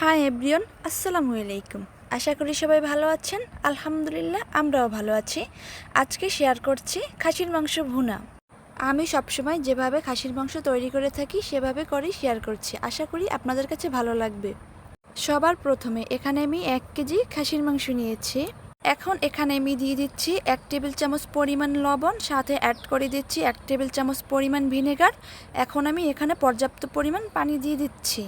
High everyone আসসালামু আলাইকুম আশা করি সবাই ভালো আছেন। আলহামদুলিল্লাহ, আমরাও ভালো আছি। আজকে শেয়ার করছি খাসির মাংস ভুনা। আমি সবসময় যেভাবে খাসির মাংস তৈরি করে থাকি, সেভাবে করেই শেয়ার করছি। আশা করি আপনাদের কাছে ভালো লাগবে। সবার প্রথমে এখানে আমি এক কেজি খাসির মাংস নিয়েছি। এখন এখানে আমি দিয়ে দিচ্ছি এক টেবিল চামচ পরিমাণ লবণ, সাথে অ্যাড করে দিচ্ছি এক টেবিল চামচ পরিমাণ ভিনেগার এখন আমি এখানে পর্যাপ্ত পরিমাণ পানি দিয়ে দিচ্ছি।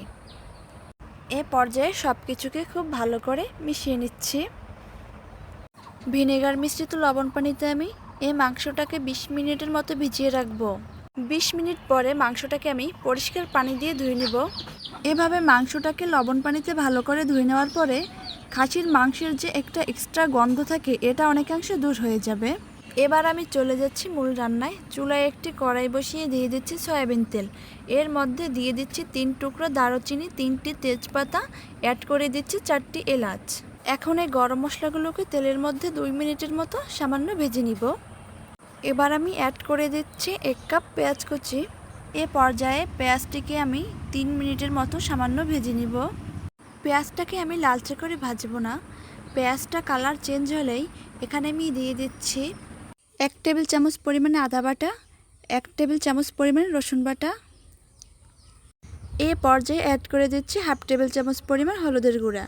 এ পর্যায়ে সব কিছুকে খুব ভালো করে মিশিয়ে নিচ্ছি। ভিনেগার মিশ্রিত লবণ পানিতে আমি এই মাংসটাকে বিশ মিনিটের মতো ভিজিয়ে রাখব। বিশ মিনিট পরে মাংসটাকে আমি পরিষ্কার পানি দিয়ে ধুয়ে নেব। এভাবে মাংসটাকে লবণ পানিতে ভালো করে ধুয়ে নেওয়ার পরে খাসির মাংসের যে একটা এক্সট্রা গন্ধ থাকে, এটা অনেকাংশে দূর হয়ে যাবে। এবার আমি চলে যাচ্ছি মূল রান্নায়। চুলায় একটি কড়াই বসিয়ে দিয়ে দিচ্ছি সয়াবিন তেল। এর মধ্যে দিয়ে দিচ্ছি তিন টুকরো দারুচিনি, তিনটি তেজপাতা অ্যাড করে দিচ্ছি চারটি এলাচ। এখন এই গরম মশলাগুলোকে তেলের মধ্যে দুই মিনিটের মতো সামান্য ভেজে নিব। এবার আমি অ্যাড করে দিচ্ছি এক কাপ পেঁয়াজ কুচি। এ পর্যায়ে পেঁয়াজটিকে আমি তিন মিনিটের মতো সামান্য ভেজে নিব। পেঁয়াজটাকে আমি লালচে করে ভাজবো না। পেঁয়াজটা কালার চেঞ্জ হলেই এখানে আমি দিয়ে দিচ্ছি এক টেবিল চামচ পরিমাণে আদা বাটা, এক টেবিল চামচ পরিমাণে রসুন বাটা। এ পর্যায়ে অ্যাড করে দিচ্ছি হাফ টেবিল চামচ পরিমাণ হলুদের গুঁড়া,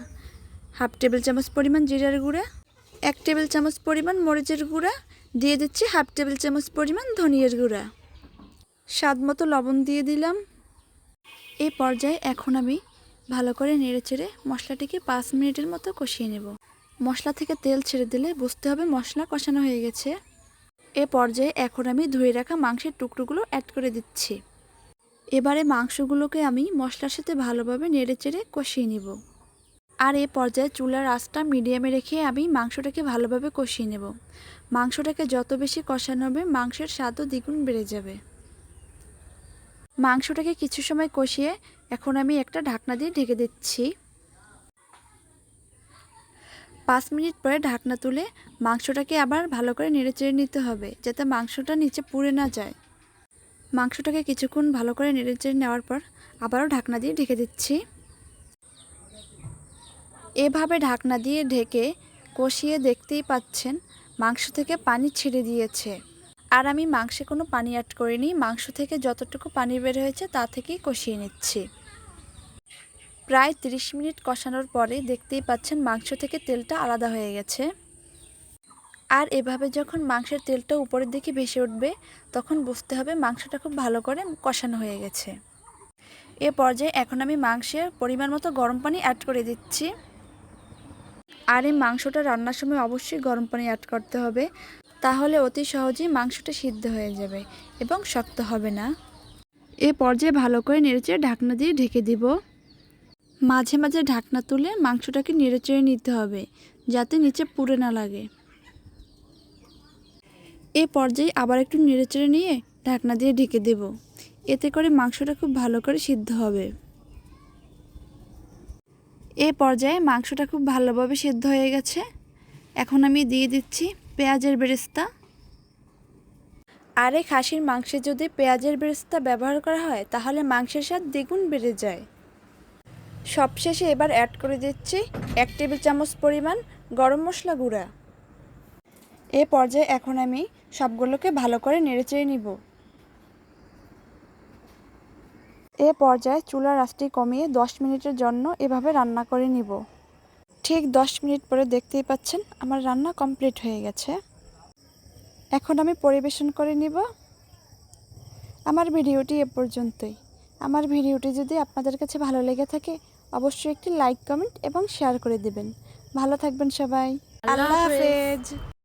হাফ টেবিল চামচ পরিমাণ জিরার গুঁড়া, এক টেবিল চামচ পরিমাণ মরিচের গুঁড়া, দিয়ে দিচ্ছি হাফ টেবিল চামচ পরিমাণ ধনিয়ার গুঁড়া। স্বাদ মতো লবণ দিয়ে দিলাম। এ পর্যায়ে এখন আমি ভালো করে নেড়ে চেড়ে মশলাটিকে পাঁচ মিনিটের মতো কষিয়ে নেব। মশলা থেকে তেল ছেড়ে দিলে বুঝতে হবে মশলা কষানো হয়ে গেছে। এ পর্যায়ে এখন আমি ধুয়ে রাখা মাংসের টুকরোগুলো অ্যাড করে দিচ্ছি। এবারে মাংসগুলোকে আমি মশলার সাথে ভালোভাবে নেড়ে চেড়ে কষিয়ে নেব। আর এ পর্যায়ে চুলার আঁচটা মিডিয়ামে রেখে আমি মাংসটাকে ভালোভাবে কষিয়ে নেব। মাংসটাকে যত বেশি কষানো হবে, মাংসের স্বাদও দ্বিগুণ বেড়ে যাবে। মাংসটাকে কিছু সময় কষিয়ে এখন আমি একটা ঢাকনা দিয়ে ঢেকে দিচ্ছি। পাঁচ মিনিট পরে ঢাকনা তুলে মাংসটাকে আবার ভালো করে নেড়েচেড়ে নিতে হবে, যাতে মাংসটা নিচে পুড়ে না যায়। মাংসটাকে কিছুক্ষণ ভালো করে নেড়েচেড়ে নেওয়ার পর আবারও ঢাকনা দিয়ে ঢেকে দিচ্ছি। এভাবে ঢাকনা দিয়ে ঢেকে কষিয়ে দেখতেই পাচ্ছেন মাংস থেকে পানি ছেড়ে দিয়েছে। আর আমি মাংসে কোনো পানি অ্যাড করিনি, মাংস থেকে যতটুকু পানি বের হয়েছে তা থেকেই কষিয়ে নিচ্ছি। প্রায় 30 মিনিট কষানোর পরে দেখতেই পাচ্ছেন মাংস থেকে তেলটা আলাদা হয়ে গেছে। আর এভাবে যখন মাংসের তেলটা উপরের দিকে ভেসে উঠবে, তখন বুঝতে হবে মাংসটা খুব ভালো করে কষানো হয়ে গেছে। এ পর্যায়ে এখন আমি মাংসের পরিমাণ মতো গরম পানি অ্যাড করে দিচ্ছি। আর এই মাংসটা রান্নার সময় অবশ্যই গরম পানি অ্যাড করতে হবে, তাহলে অতি সহজেই মাংসটা সিদ্ধ হয়ে যাবে এবং শক্ত হবে না। এ পর্যায়ে ভালো করে নেড়েচেড়ে ঢাকনা দিয়ে ঢেকে দিব। মাঝে মাঝে ঢাকনা তুলে মাংসটাকে নেড়েচেড়ে নিতে হবে, যাতে নিচে পুড়ে না লাগে। এ পর্যায়ে আবার একটু নেড়েচেড়ে নিয়ে ঢাকনা দিয়ে ঢেকে দেব। এতে করে মাংসটা খুব ভালো করে সিদ্ধ হবে। এ পর্যায়ে মাংসটা খুব ভালোভাবে সিদ্ধ হয়ে গেছে। এখন আমি দিয়ে দিচ্ছি পেঁয়াজের বেরেস্তা। আরে খাসির মাংসে যদি পেঁয়াজের বেরেস্তা ব্যবহার করা হয়, তাহলে মাংসের স্বাদ দ্বিগুণ বেড়ে যায়। সবশেষে এবার অ্যাড করে দিচ্ছি এক টেবিল চামচ পরিমাণ গরম মশলা গুঁড়া। এ পর্যায়ে এখন আমি সবগুলোকে ভালো করে নেড়েচেড়ে নিব। এ পর্যায়ে চুলার আঁচটি কমিয়ে দশ মিনিটের জন্য এভাবে রান্না করে নিব। ঠিক দশ মিনিট পরে দেখতেই পাচ্ছেন আমার রান্না কমপ্লিট হয়ে গেছে। এখন আমি পরিবেশন করে নিব। আমার ভিডিওটি এ পর্যন্তই। আমার ভিডিওটি যদি আপনাদের কাছে ভালো লেগে থাকে অবশ্যই একটি লাইক কমেন্ট এবং শেয়ার করে দেবেন। ভালো থাকবেন সবাই। আল্লাহ হাফেজ।